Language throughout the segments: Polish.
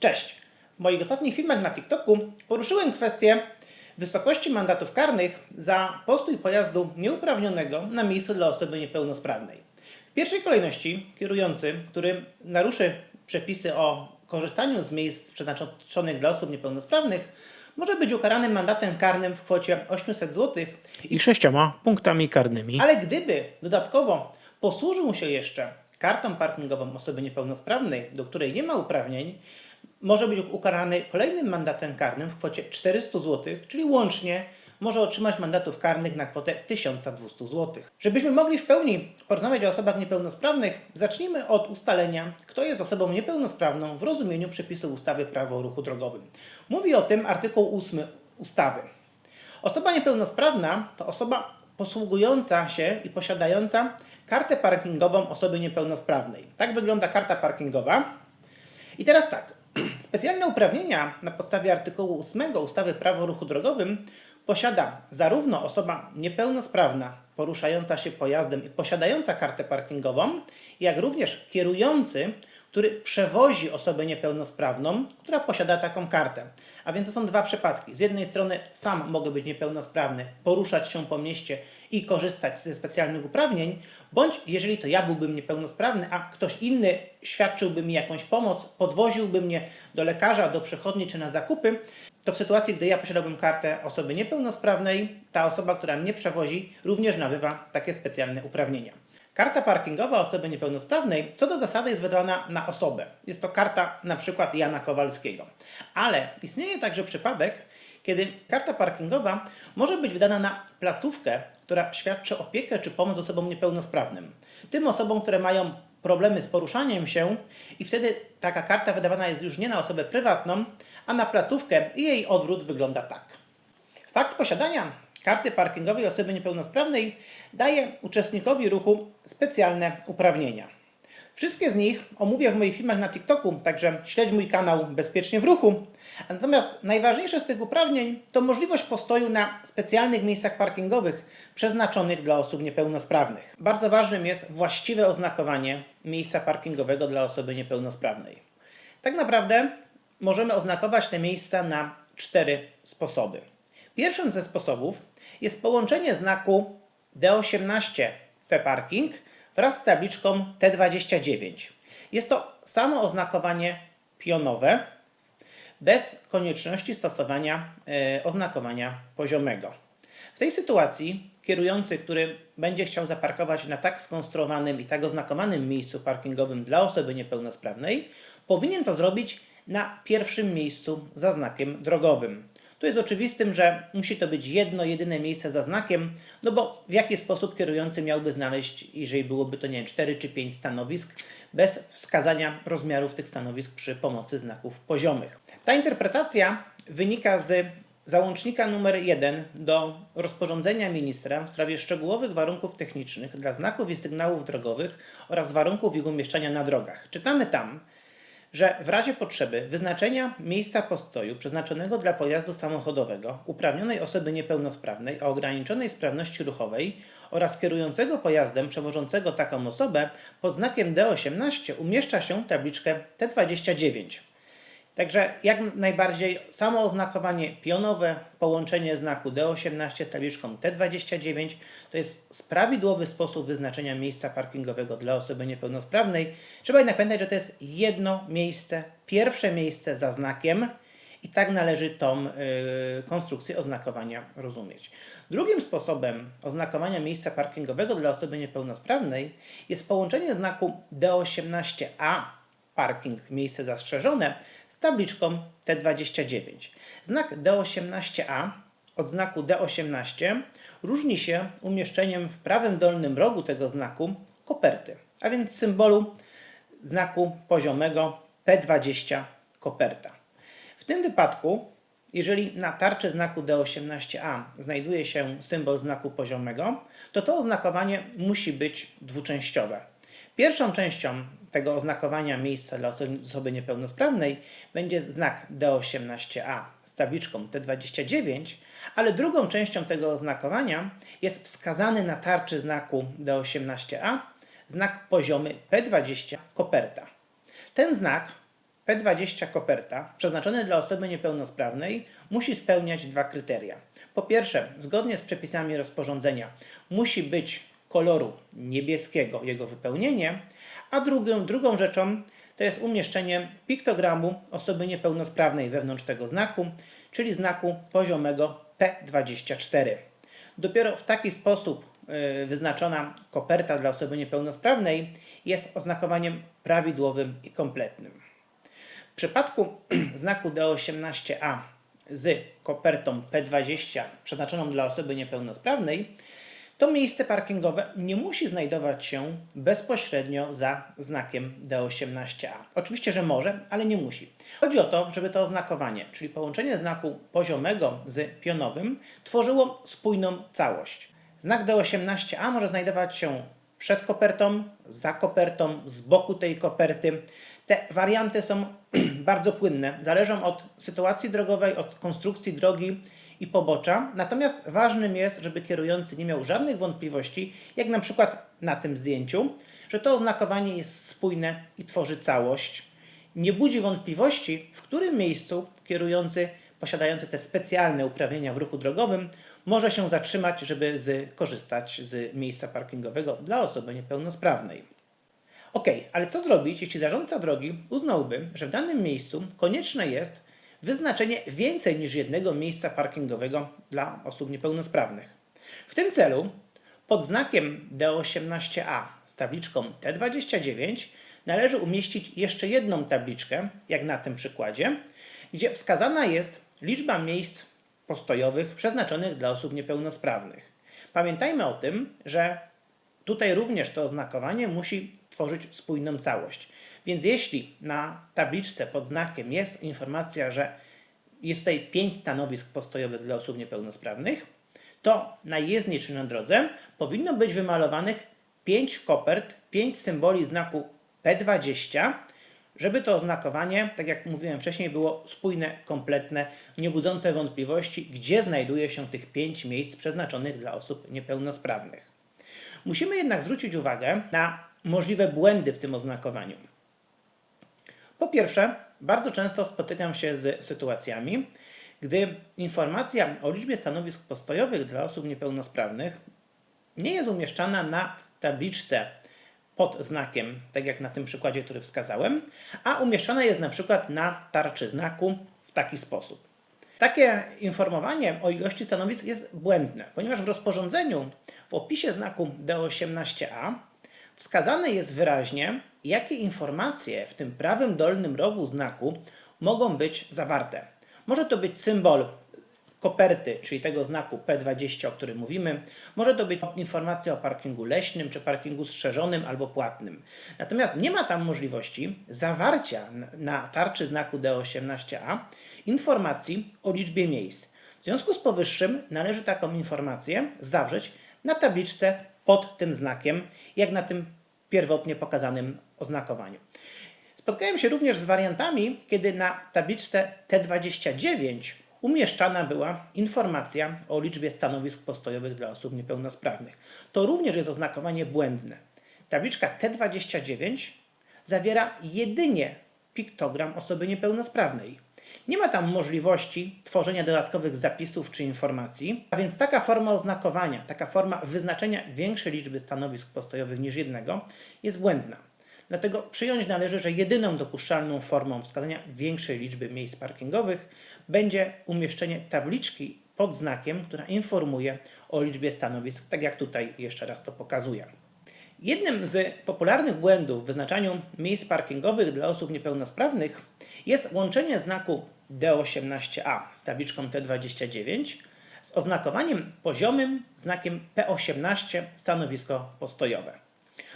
Cześć! W moich ostatnich filmach na TikToku poruszyłem kwestię wysokości mandatów karnych za postój pojazdu nieuprawnionego na miejscu dla osoby niepełnosprawnej. W pierwszej kolejności kierujący, który naruszy przepisy o korzystaniu z miejsc przeznaczonych dla osób niepełnosprawnych, może być ukarany mandatem karnym w kwocie 800 zł i sześcioma punktami karnymi. ale gdyby dodatkowo posłużył się jeszcze kartą parkingową osoby niepełnosprawnej, do której nie ma uprawnień, może być ukarany kolejnym mandatem karnym w kwocie 400 zł, czyli łącznie może otrzymać mandatów karnych na kwotę 1200 zł. Żebyśmy mogli w pełni porozmawiać o osobach niepełnosprawnych, zacznijmy od ustalenia, kto jest osobą niepełnosprawną w rozumieniu przepisu ustawy Prawo o ruchu drogowym. Mówi o tym artykuł 8 ustawy. Osoba niepełnosprawna to osoba posługująca się i posiadająca kartę parkingową osoby niepełnosprawnej. Tak wygląda karta parkingowa. I teraz tak. Specjalne uprawnienia na podstawie artykułu 8 ustawy Prawo o ruchu drogowym posiada zarówno osoba niepełnosprawna poruszająca się pojazdem i posiadająca kartę parkingową, jak również kierujący, który przewozi osobę niepełnosprawną, która posiada taką kartę. A więc to są dwa przypadki. Z jednej strony sam mogę być niepełnosprawny, poruszać się po mieście i korzystać ze specjalnych uprawnień, bądź jeżeli to ja byłbym niepełnosprawny, a ktoś inny świadczyłby mi jakąś pomoc, podwoziłby mnie do lekarza, do przychodni czy na zakupy, to w sytuacji, gdy ja posiadałbym kartę osoby niepełnosprawnej, ta osoba, która mnie przewozi, również nabywa takie specjalne uprawnienia. Karta parkingowa osoby niepełnosprawnej co do zasady jest wydawana na osobę. Jest to karta na przykład Jana Kowalskiego. Ale istnieje także przypadek, kiedy karta parkingowa może być wydana na placówkę, która świadczy opiekę czy pomoc osobom niepełnosprawnym. Tym osobom, które mają problemy z poruszaniem się i wtedy taka karta wydawana jest już nie na osobę prywatną, a na placówkę i jej odwrót wygląda tak. Fakt posiadania karty parkingowej osoby niepełnosprawnej daje uczestnikowi ruchu specjalne uprawnienia. Wszystkie z nich omówię w moich filmach na TikToku, także śledź mój kanał Bezpiecznie w Ruchu. Natomiast najważniejsze z tych uprawnień to możliwość postoju na specjalnych miejscach parkingowych przeznaczonych dla osób niepełnosprawnych. Bardzo ważnym jest właściwe oznakowanie miejsca parkingowego dla osoby niepełnosprawnej. Tak naprawdę możemy oznakować te miejsca na cztery sposoby. Pierwszym ze sposobów jest połączenie znaku D18 P-Parking wraz z tabliczką T29. Jest to samo oznakowanie pionowe, bez konieczności stosowania e, oznakowania poziomego. W tej sytuacji kierujący, który będzie chciał zaparkować na tak skonstruowanym i tak oznakowanym miejscu parkingowym dla osoby niepełnosprawnej, powinien to zrobić na pierwszym miejscu za znakiem drogowym. Tu jest oczywistym, że musi to być jedno, jedyne miejsce za znakiem, no bo w jaki sposób kierujący miałby znaleźć, jeżeli byłoby to, nie wiem, 4 czy 5 stanowisk, bez wskazania rozmiarów tych stanowisk przy pomocy znaków poziomych. Ta interpretacja wynika z załącznika numer 1 do rozporządzenia ministra w sprawie szczegółowych warunków technicznych dla znaków i sygnałów drogowych oraz warunków ich umieszczania na drogach. Czytamy tam, że w razie potrzeby wyznaczenia miejsca postoju przeznaczonego dla pojazdu samochodowego uprawnionej osoby niepełnosprawnej o ograniczonej sprawności ruchowej oraz kierującego pojazdem przewożącego taką osobę pod znakiem D18 umieszcza się tabliczkę T29. Także jak najbardziej samo oznakowanie pionowe, połączenie znaku D18 z tabliczką T29 to jest prawidłowy sposób wyznaczenia miejsca parkingowego dla osoby niepełnosprawnej. Trzeba jednak pamiętać, że to jest jedno miejsce, pierwsze miejsce za znakiem i tak należy tą y, konstrukcję oznakowania rozumieć. Drugim sposobem oznakowania miejsca parkingowego dla osoby niepełnosprawnej jest połączenie znaku D18A parking, miejsce zastrzeżone z tabliczką T29. Znak D18A od znaku D18 różni się umieszczeniem w prawym dolnym rogu tego znaku koperty, a więc symbolu znaku poziomego P20 koperta. W tym wypadku, jeżeli na tarczy znaku D18A znajduje się symbol znaku poziomego, to to oznakowanie musi być dwuczęściowe. Pierwszą częścią tego oznakowania miejsca dla oso- osoby niepełnosprawnej będzie znak D18A z tabliczką T29, ale drugą częścią tego oznakowania jest wskazany na tarczy znaku D18A znak poziomy P20 koperta. Ten znak P20 koperta przeznaczony dla osoby niepełnosprawnej musi spełniać dwa kryteria. Po pierwsze, zgodnie z przepisami rozporządzenia musi być koloru niebieskiego jego wypełnienie, a drugą, drugą rzeczą to jest umieszczenie piktogramu osoby niepełnosprawnej wewnątrz tego znaku, czyli znaku poziomego P24. Dopiero w taki sposób y, wyznaczona koperta dla osoby niepełnosprawnej jest oznakowaniem prawidłowym i kompletnym. W przypadku znaku D18A z kopertą P20 przeznaczoną dla osoby niepełnosprawnej, to miejsce parkingowe nie musi znajdować się bezpośrednio za znakiem D18A. Oczywiście, że może, ale nie musi. Chodzi o to, żeby to oznakowanie, czyli połączenie znaku poziomego z pionowym, tworzyło spójną całość. Znak D18A może znajdować się przed kopertą, za kopertą, z boku tej koperty. Te warianty są bardzo płynne, zależą od sytuacji drogowej, od konstrukcji drogi i pobocza. Natomiast ważnym jest, żeby kierujący nie miał żadnych wątpliwości, jak na przykład na tym zdjęciu, że to oznakowanie jest spójne i tworzy całość. Nie budzi wątpliwości, w którym miejscu kierujący posiadający te specjalne uprawnienia w ruchu drogowym może się zatrzymać, żeby z, korzystać z miejsca parkingowego dla osoby niepełnosprawnej. Ok, ale co zrobić, jeśli zarządca drogi uznałby, że w danym miejscu konieczne jest wyznaczenie więcej niż jednego miejsca parkingowego dla osób niepełnosprawnych? W tym celu pod znakiem D18A z tabliczką T29 należy umieścić jeszcze jedną tabliczkę, jak na tym przykładzie, gdzie wskazana jest liczba miejsc postojowych przeznaczonych dla osób niepełnosprawnych. Pamiętajmy o tym, że tutaj również to oznakowanie musi tworzyć spójną całość. Więc jeśli na tabliczce pod znakiem jest informacja, że jest tutaj 5 stanowisk postojowych dla osób niepełnosprawnych, to na jezdni czy na drodze powinno być wymalowanych 5 kopert, 5 symboli znaku P20, żeby to oznakowanie, tak jak mówiłem wcześniej, było spójne, kompletne, nie budzące wątpliwości, gdzie znajduje się tych 5 miejsc przeznaczonych dla osób niepełnosprawnych. Musimy jednak zwrócić uwagę na możliwe błędy w tym oznakowaniu. Po pierwsze, bardzo często spotykam się z sytuacjami, gdy informacja o liczbie stanowisk postojowych dla osób niepełnosprawnych nie jest umieszczana na tabliczce pod znakiem, tak jak na tym przykładzie, który wskazałem, a umieszczana jest na przykład na tarczy znaku w taki sposób. Takie informowanie o ilości stanowisk jest błędne, ponieważ w rozporządzeniu w opisie znaku D18A wskazane jest wyraźnie, jakie informacje w tym prawym dolnym rogu znaku mogą być zawarte. Może to być symbol koperty, czyli tego znaku P20, o którym mówimy. Może to być informacja o parkingu leśnym, czy parkingu strzeżonym albo płatnym. Natomiast nie ma tam możliwości zawarcia na- tarczy znaku D18A informacji o liczbie miejsc. W związku z powyższym należy taką informację zawrzeć na tabliczce pod tym znakiem, jak na tym pierwotnie pokazanym oznakowaniu. Spotkałem się również z wariantami, kiedy na tabliczce T29 umieszczana była informacja o liczbie stanowisk postojowych dla osób niepełnosprawnych. To również jest oznakowanie błędne. Tabliczka T29 zawiera jedynie piktogram osoby niepełnosprawnej. Nie ma tam możliwości tworzenia dodatkowych zapisów czy informacji, a więc taka forma oznakowania, taka forma wyznaczenia większej liczby stanowisk postojowych niż jednego jest błędna. Dlatego przyjąć należy, że jedyną dopuszczalną formą wskazania większej liczby miejsc parkingowych będzie umieszczenie tabliczki pod znakiem, która informuje o liczbie stanowisk, tak jak tutaj jeszcze raz to pokazuję. Jednym z popularnych błędów w wyznaczaniu miejsc parkingowych dla osób niepełnosprawnych jest łączenie znaku D18A z tabliczką T29 z oznakowaniem poziomym znakiem P18 stanowisko postojowe.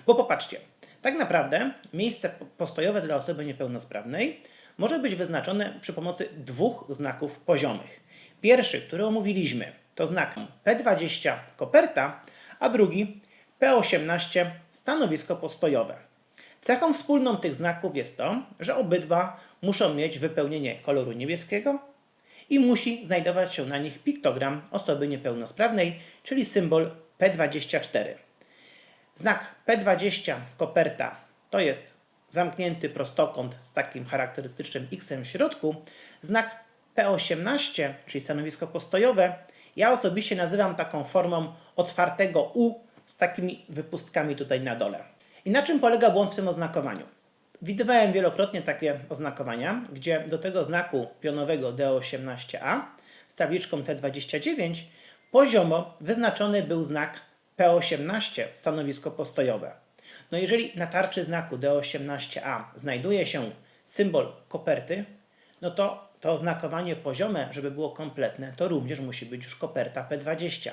Bo popatrzcie, tak naprawdę miejsce po- postojowe dla osoby niepełnosprawnej może być wyznaczone przy pomocy dwóch znaków poziomych. Pierwszy, który omówiliśmy, to znak P20 koperta, a drugi P18 stanowisko postojowe. Cechą wspólną tych znaków jest to, że obydwa muszą mieć wypełnienie koloru niebieskiego i musi znajdować się na nich piktogram osoby niepełnosprawnej, czyli symbol P24. Znak P20 koperta to jest zamknięty prostokąt z takim charakterystycznym X w środku, znak P18, czyli stanowisko postojowe, ja osobiście nazywam taką formą otwartego U z takimi wypustkami tutaj na dole. I na czym polega błąd w tym oznakowaniu? Widywałem wielokrotnie takie oznakowania, gdzie do tego znaku pionowego D18A z tabliczką T29 poziomo wyznaczony był znak P18, stanowisko postojowe. No jeżeli na tarczy znaku D18A znajduje się symbol koperty, no to to oznakowanie poziome, żeby było kompletne, to również musi być już koperta P20,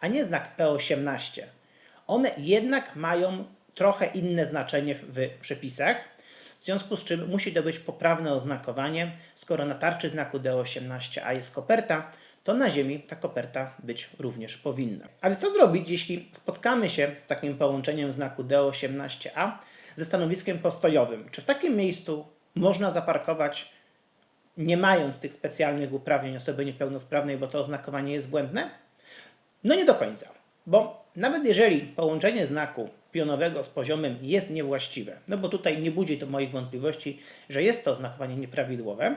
a nie znak P18. One jednak mają trochę inne znaczenie w, przepisach, w związku z czym musi to być poprawne oznakowanie. Skoro na tarczy znaku D18A jest koperta, to na ziemi ta koperta być również powinna. Ale co zrobić, jeśli spotkamy się z takim połączeniem znaku D18A ze stanowiskiem postojowym? Czy w takim miejscu można zaparkować nie mając tych specjalnych uprawnień osoby niepełnosprawnej, bo to oznakowanie jest błędne? No nie do końca, bo nawet jeżeli połączenie znaku pionowego z poziomym jest niewłaściwe, no bo tutaj nie budzi to moich wątpliwości, że jest to oznakowanie nieprawidłowe,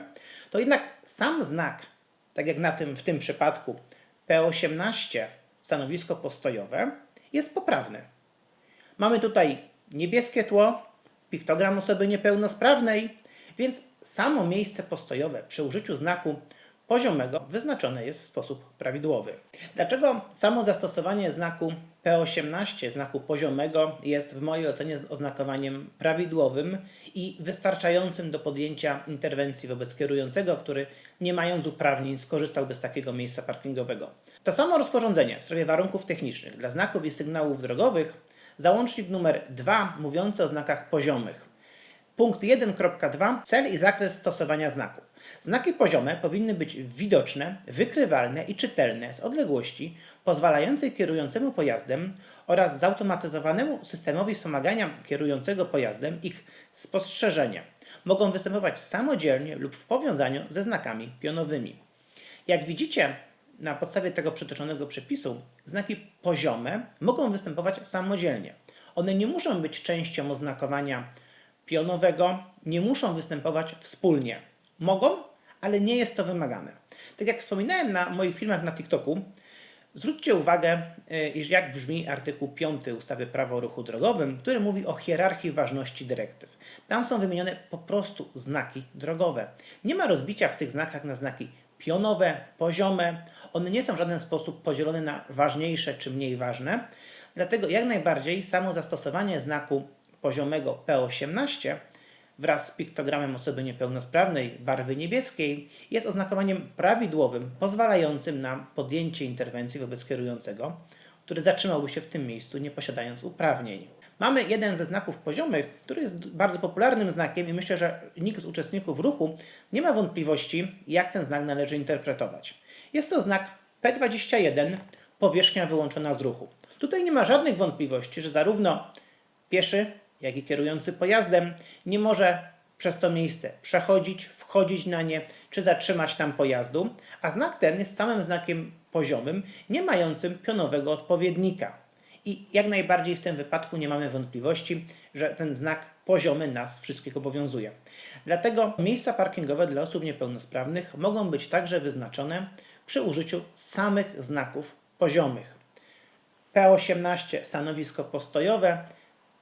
to jednak sam znak, tak jak na tym, w tym przypadku P18 stanowisko postojowe, jest poprawny. Mamy tutaj niebieskie tło, piktogram osoby niepełnosprawnej, więc samo miejsce postojowe przy użyciu znaku poziomego wyznaczone jest w sposób prawidłowy. Dlaczego samo zastosowanie znaku P18, znaku poziomego, jest w mojej ocenie oznakowaniem prawidłowym i wystarczającym do podjęcia interwencji wobec kierującego, który nie mając uprawnień skorzystałby z takiego miejsca parkingowego? To samo rozporządzenie w sprawie warunków technicznych dla znaków i sygnałów drogowych, załącznik numer 2 mówiący o znakach poziomych. Punkt 1.2 Cel i zakres stosowania znaków. Znaki poziome powinny być widoczne, wykrywalne i czytelne z odległości pozwalającej kierującemu pojazdem oraz zautomatyzowanemu systemowi wspomagania kierującego pojazdem ich spostrzeżenia. Mogą występować samodzielnie lub w powiązaniu ze znakami pionowymi. Jak widzicie, na podstawie tego przytoczonego przepisu, znaki poziome mogą występować samodzielnie. One nie muszą być częścią oznakowania pionowego nie muszą występować wspólnie. Mogą, ale nie jest to wymagane. Tak jak wspominałem na moich filmach na TikToku, zwróćcie uwagę, iż jak brzmi artykuł 5 ustawy Prawo o ruchu drogowym, który mówi o hierarchii ważności dyrektyw. Tam są wymienione po prostu znaki drogowe. Nie ma rozbicia w tych znakach na znaki pionowe, poziome. One nie są w żaden sposób podzielone na ważniejsze czy mniej ważne. Dlatego jak najbardziej samo zastosowanie znaku poziomego P18 wraz z piktogramem osoby niepełnosprawnej barwy niebieskiej jest oznakowaniem prawidłowym, pozwalającym na podjęcie interwencji wobec kierującego, który zatrzymałby się w tym miejscu, nie posiadając uprawnień. Mamy jeden ze znaków poziomych, który jest bardzo popularnym znakiem i myślę, że nikt z uczestników ruchu nie ma wątpliwości, jak ten znak należy interpretować. Jest to znak P21, powierzchnia wyłączona z ruchu. Tutaj nie ma żadnych wątpliwości, że zarówno pieszy, jak i kierujący pojazdem nie może przez to miejsce przechodzić, wchodzić na nie czy zatrzymać tam pojazdu, a znak ten jest samym znakiem poziomym, nie mającym pionowego odpowiednika. I jak najbardziej w tym wypadku nie mamy wątpliwości, że ten znak poziomy nas wszystkich obowiązuje. Dlatego miejsca parkingowe dla osób niepełnosprawnych mogą być także wyznaczone przy użyciu samych znaków poziomych. P18 stanowisko postojowe,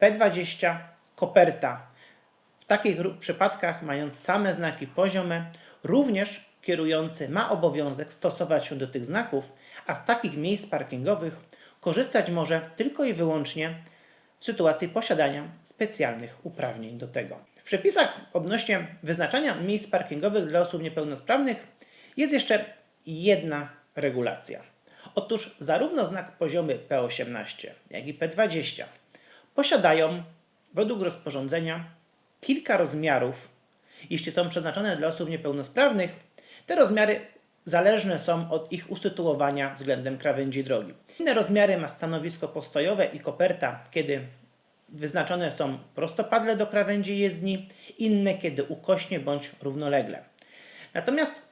P20 koperta. W takich przypadkach, mając same znaki poziome, również kierujący ma obowiązek stosować się do tych znaków, a z takich miejsc parkingowych korzystać może tylko i wyłącznie w sytuacji posiadania specjalnych uprawnień do tego. W przepisach odnośnie wyznaczania miejsc parkingowych dla osób niepełnosprawnych jest jeszcze jedna regulacja. Otóż zarówno znak poziomy P18, jak i P20 posiadają według rozporządzenia kilka rozmiarów. Jeśli są przeznaczone dla osób niepełnosprawnych, te rozmiary zależne są od ich usytuowania względem krawędzi drogi. Inne rozmiary ma stanowisko postojowe i koperta, kiedy wyznaczone są prostopadle do krawędzi jezdni, inne kiedy ukośnie bądź równolegle. Natomiast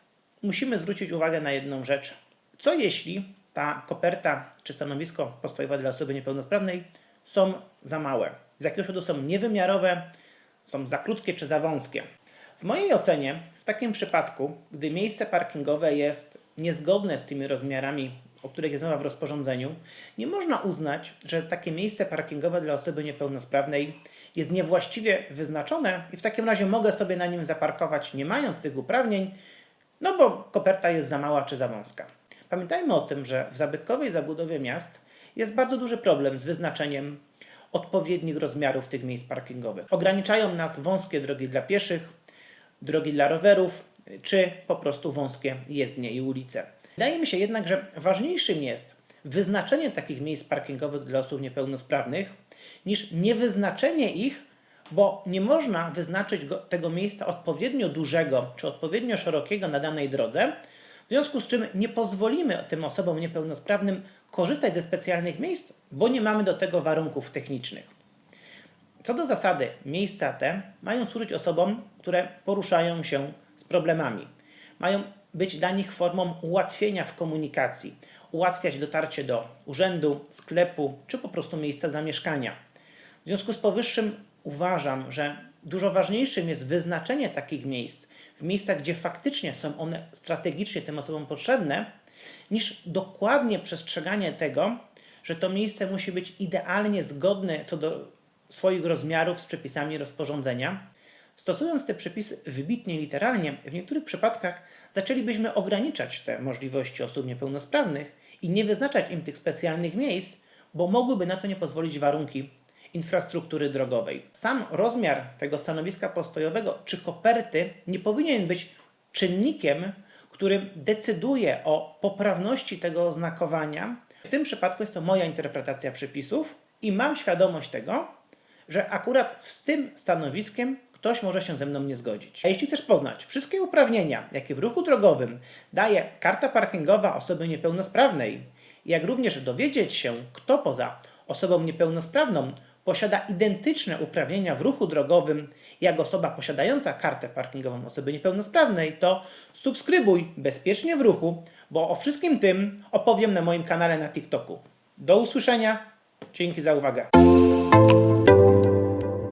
musimy zwrócić uwagę na jedną rzecz. Co jeśli ta koperta czy stanowisko postojowe dla osoby niepełnosprawnej są za małe? Z jakiegoś powodu są niewymiarowe, są za krótkie czy za wąskie. W mojej ocenie, w takim przypadku, gdy miejsce parkingowe jest niezgodne z tymi rozmiarami, o których jest mowa w rozporządzeniu, nie można uznać, że takie miejsce parkingowe dla osoby niepełnosprawnej jest niewłaściwie wyznaczone i w takim razie mogę sobie na nim zaparkować, nie mając tych uprawnień, no bo koperta jest za mała czy za wąska. Pamiętajmy o tym, że w zabytkowej zabudowie miast jest bardzo duży problem z wyznaczeniem odpowiednich rozmiarów tych miejsc parkingowych. Ograniczają nas wąskie drogi dla pieszych, drogi dla rowerów, czy po prostu wąskie jezdnie i ulice. Wydaje mi się jednak, że ważniejszym jest wyznaczenie takich miejsc parkingowych dla osób niepełnosprawnych niż niewyznaczenie ich, bo nie można wyznaczyć go, tego miejsca odpowiednio dużego czy odpowiednio szerokiego na danej drodze, związku z czym nie pozwolimy tym osobom niepełnosprawnym korzystać ze specjalnych miejsc, bo nie mamy do tego warunków technicznych. Co do zasady, miejsca te mają służyć osobom, które poruszają się z problemami. Mają być dla nich formą ułatwienia w komunikacji, ułatwiać dotarcie do urzędu, sklepu czy po prostu miejsca zamieszkania. W związku z powyższym uważam, że dużo ważniejszym jest wyznaczenie takich miejsc w miejscach, gdzie faktycznie są one strategicznie tym osobom potrzebne, niż dokładnie przestrzeganie tego, że to miejsce musi być idealnie zgodne co do swoich rozmiarów z przepisami rozporządzenia. Stosując te przepisy wybitnie literalnie, w niektórych przypadkach zaczęlibyśmy ograniczać te możliwości osób niepełnosprawnych i nie wyznaczać im tych specjalnych miejsc, bo mogłyby na to nie pozwolić warunki infrastruktury drogowej. Sam rozmiar tego stanowiska postojowego czy koperty nie powinien być czynnikiem, który decyduje o poprawności tego oznakowania. W tym przypadku jest to moja interpretacja przepisów i mam świadomość tego, że akurat z tym stanowiskiem ktoś może się ze mną nie zgodzić. A jeśli chcesz poznać wszystkie uprawnienia, jakie w ruchu drogowym daje karta parkingowa osoby niepełnosprawnej, jak również dowiedzieć się, kto poza osobą niepełnosprawną posiada identyczne uprawnienia w ruchu drogowym jak osoba posiadająca kartę parkingową osoby niepełnosprawnej, to subskrybuj bezpiecznie w ruchu, bo o wszystkim tym opowiem na moim kanale na TikToku. Do usłyszenia. Dzięki za uwagę.